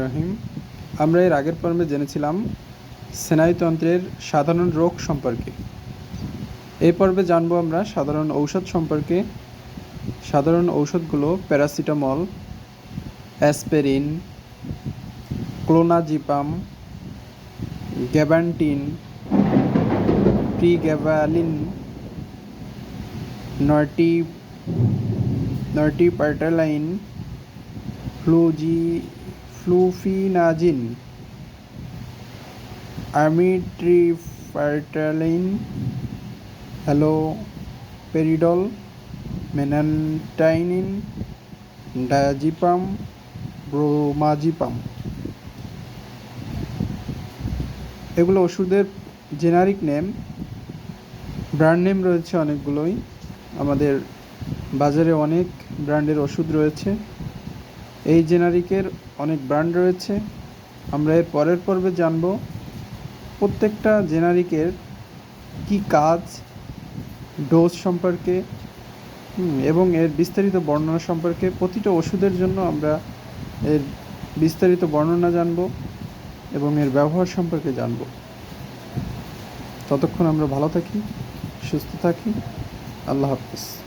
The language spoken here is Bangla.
রহিম। আমরা এর আগের পর্বে জেনেছিলাম স্নায়ুতন্ত্রের সাধারণ রোগ সম্পর্কে। এই পর্বে জানব আমরা সাধারণ ঔষধ সম্পর্কে। সাধারণ ঔষধগুলো paracetamol, aspirin, clonazepam, gabapentin pregabalin নয়টি নয়টিপার্টালাইন ফ্লুজি fluphenazine amitriptyline haloperidol memantine diazepam bromazepam এগুলো ওষুধের জেনারিক নেম ব্র্যান্ড নেম রয়েছে অনেকগুলোই। আমাদের বাজারে অনেক ব্র্যান্ডের ওষুধ রয়েছে। এই জেনারিকের অনেক ব্র্যান্ড রয়েছে। আমরা এর পরের পর্বে জানব প্রত্যেকটা জেনারিকের কি কাজ, ডোজ সম্পর্কে এবং এর বিস্তারিত বর্ণনা সম্পর্কে প্রতিটা ওষুধের জন্য আমরা এর বিস্তারিত বর্ণনা জানব এবং এর ব্যবহার সম্পর্কে জানব। ততক্ষণ আমরা ভালো থাকি, সুস্থ থাকি। আল্লাহ হাফিজ।